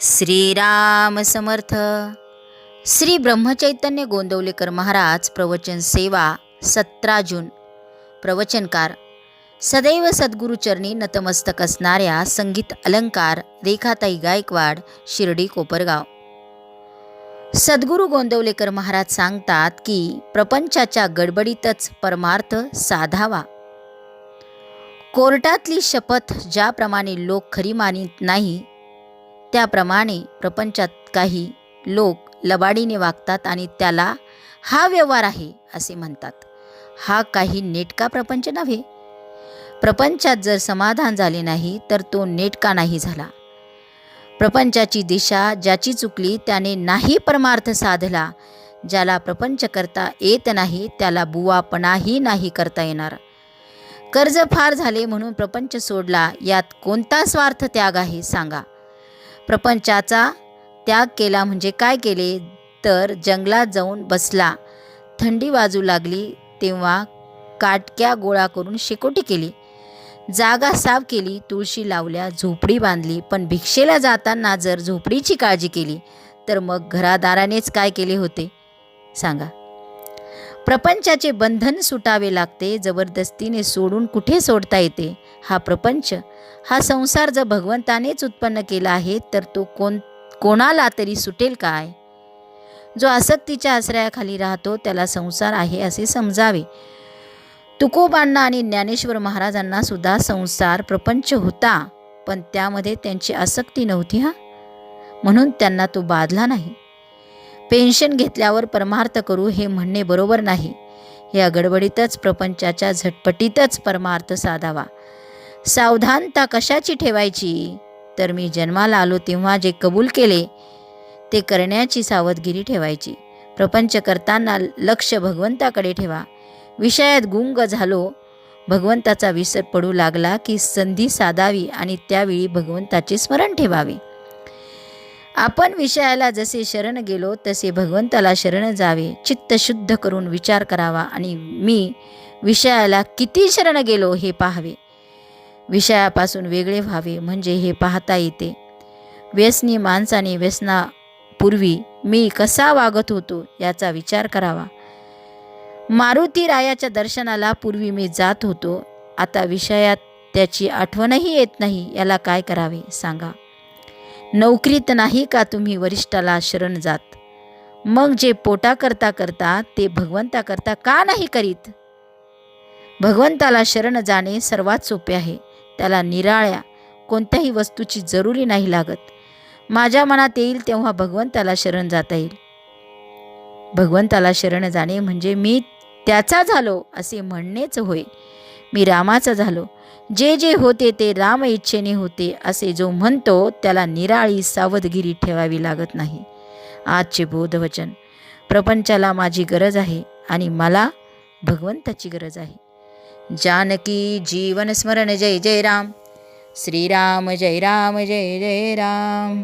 श्रीराम समर्थ. श्री ब्रह्मचैतन्य गोंदवलेकर महाराज प्रवचन सेवा सतरा जून. प्रवचनकार. सदैव सद्गुरुचरणी नतमस्तक असणाऱ्या संगीत अलंकार रेखाताई गायकवाड शिर्डी कोपरगाव. सद्गुरू गोंदवलेकर महाराज सांगतात की प्रपंचाच्या गडबडीतच परमार्थ साधावा. कोर्टातली शपथ ज्याप्रमाणे लोक खरी मानित नाही त्याप्रमाणे प्रपंचात काही लोक लबाडीने वागतात आणि त्याला हा व्यवहार आहे असे म्हणतात. हा काही नेटका प्रपंच नव्हे. प्रपंचात जर समाधान झाले नाही तर तो नेटका नाही झाला. प्रपंचाची दिशा ज्याची चुकली त्याने नाही परमार्थ साधला. ज्याला प्रपंच करता येत नाही त्याला बुवापणाही नाही करता येणार. कर्ज फार झाले म्हणून प्रपंच सोडला यात कोणता स्वार्थ त्याग आहे सांगा. प्रपंचाचा त्याग केला म्हणजे काय केले? तर जंगलात जाऊन बसला. थंडी वाजू लागली तेव्हा काटक्या गोळा करून शेकोटी केली. जागा साफ केली तुळशी लावल्या झोपडी बांधली पण भिक्षेला जाताना जर झोपडीची काळजी केली तर मग घरादारानेच काय केले होते? सांगा. प्रपंचाचे बंधन सुटावे लागते जबरदस्तीने सोडून कुठे सोडता येते? हा प्रपंच हा संसार जर भगवंतानेच उत्पन्न केला आहे तर तो कोण कोणाला तरी सुटेल काय? जो आसक्तीच्या आश्रयाखाली राहतो त्याला संसार आहे असे समजावे. तुकोबांना आणि ज्ञानेश्वर महाराजांना सुद्धा संसार प्रपंच होता पण त्यामध्ये त्यांची आसक्ती नव्हती हा? म्हणून त्यांना तो बाधला नाही. पेन्शन घेतल्यावर परमार्थ करू हे म्हणणे बरोबर नाही. या गडबडीतच प्रपंचाच्या झटपटीतच परमार्थ साधावा. सावधानता कशाची ठेवायची? तर मी जन्माला आलो तेव्हा जे कबूल केले ते करण्याची सावधगिरी ठेवायची. प्रपंच करताना लक्ष भगवंताकडे ठेवा. विषयात गुंग झालो भगवंताचा विसर पडू लागला की संधी साधावी आणि त्यावेळी भगवंताचे स्मरण ठेवावे. आपण विषयाला जसे शरण गेलो तसे भगवंताला शरण जावे. चित्त शुद्ध करून विचार करावा आणि मी विषयाला किती शरण गेलो हे पाहावे. विषयापासून वेगळे व्हावे म्हणजे हे पाहता येते. व्यसनी माणसाने व्यसनापूर्वी मी कसा वागत होतो याचा विचार करावा. मारुती रायाच्या दर्शनाला पूर्वी मी जात होतो. आता विषयात त्याची आठवणही येत नाही. याला काय करावे? सांगा. नोकरीत नाही का तुम्ही वरिष्ठाला शरण जात? मग जे पोटा करता करता ते भगवंता करता का नाही करीत? भगवंताला शरण जाणे सर्वात सोपे आहे. त्याला निराळ्या कोणत्याही वस्तूची जरुरी नाही लागत. माझ्या मनात येईल तेव्हा भगवंताला शरण जाता येईल. भगवंताला शरण जाणे म्हणजे मी त्याचा झालो असे म्हणणेच होय. मी रामाचा झालो जे जे होते ते राम इच्छेने होते असे जो म्हणतो त्याला निराळी सावधगिरी ठेवावी लागत नाही. आजचे बोधवचन. प्रपंचाला माझी गरज आहे आणि मला भगवंताची गरज आहे. जानकी जीवन स्मरण जय जय राम. श्रीराम जय राम जय जय राम.